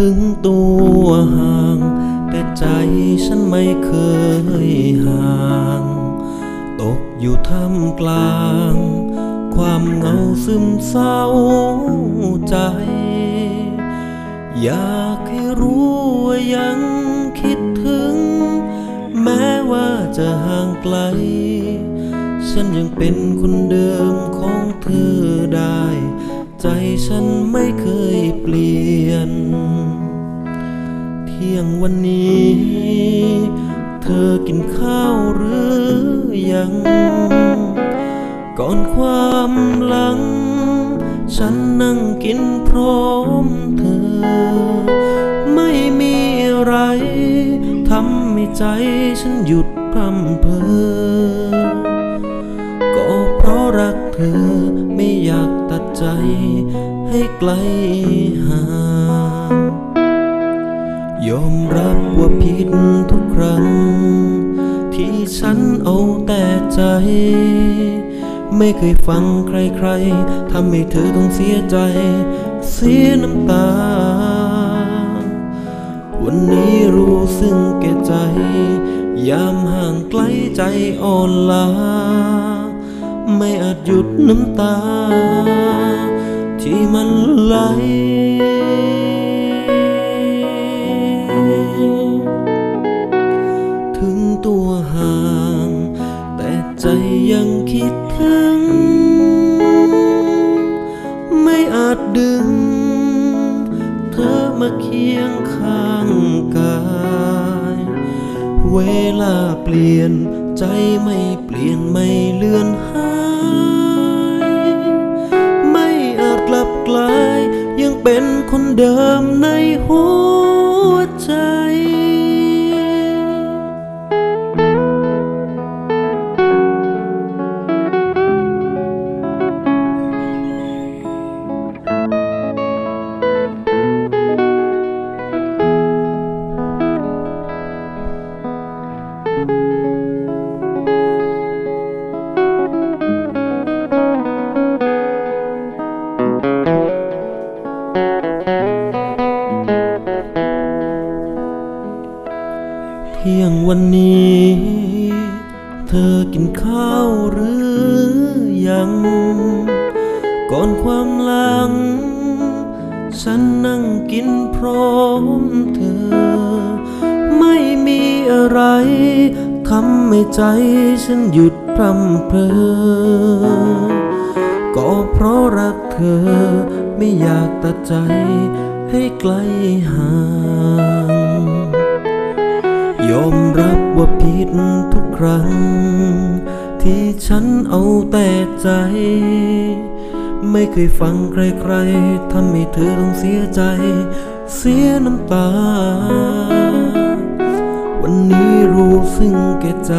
ถึงตัวห่าง แต่ใจฉันไม่เคยห่าง ตกอยู่ท่ามกลาง ความเหงาซึมเศร้าใจ อยากให้รู้ว่ายังคิดถึง แม้ว่าจะห่างไกล ฉันยังเป็นคนเดิมของเธอได้ ใจฉันไม่เคยเปลี่ยน เที่ยงวันนี้ เธอกินข้าวหรือยัง ก่อนความหลัง ฉันนั่งกินพร้อมเธอ ไม่มีอะไรทำให้ใจฉันหยุดพร่ำเพ้อก็เพราะรักเธอไม่อยากัดใจให้ไกลห่างยอมรับว่าผิดทุกครั้ง ที่ฉันเอาแต่ใจ ไม่เคยฟังใครๆทำให้เธอต้องเสียใจ เสียน้ำตา วันนี้รู้ซึ้งแก่ใจ ยามห่างไกลใจอ่อนล้า ไม่อาจหยุดน้ำตา ที่มันไหลถึงตัวห่าง แต่ใจยังคิดถึง ไม่อาจดึง เธอมาเคียงข้างกาย เวลาเปลี่ยน ใจไม่เปลี่ยนไม่เลือนหาย ไม่อาจกลับกลาย ยังเป็นคนเดิมในหัวใจ ที่ยงวันนี้ เธอกินข้าวหรือยัง ก่อนความหลัง ฉันนั่งกินพร้อมเธอ ไม่มีอะไรทำให้ใจฉันหยุดพร่ำเพลอก็เพราะรักเธอไม่อยากตัดใจให้ไกลห่าง ยอมรับว่าผิดทุกครั้ง ที่ฉันเอาแต่ใจ ไม่เคยฟังใครๆทำให้เธอต้องเสียใจ เสียน้ำตา วันนี้รู้ซึ้งแก่ใจ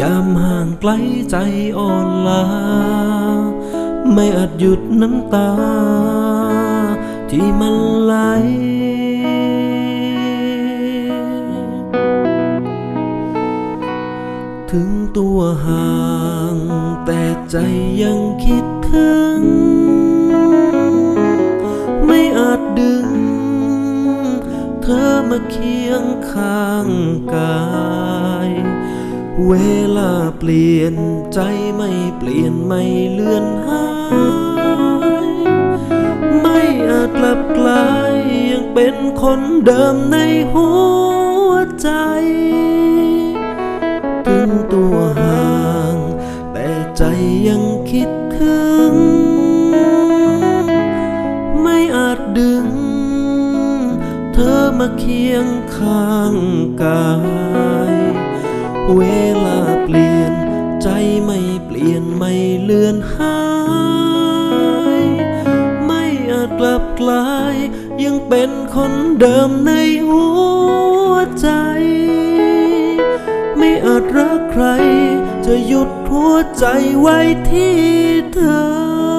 ยามห่างไกลใจอ่อนล้าไม่อาจหยุดน้ำตา ที่มันไหล ถึงตัวห่าง แต่ใจยังคิดถึง ไม่อาจดึง เธอมาเคียงข้างกาย เวลาเปลี่ยนใจไม่เปลี่ยนไม่เลื่อนหาย ไม่อาจกลับกลายยังเป็นคนเดิมในหัวใจ อาจดึง เธอมาเคียงข้างกาย เวลาเปลี่ยนใจไม่เปลี่ยนไม่เลือนหาย ไม่อาจกลับกลาย ยังเป็นคนเดิมในหัวใจ ไม่อาจรักใคร จะหยุดหัวใจไว้ที่เธอ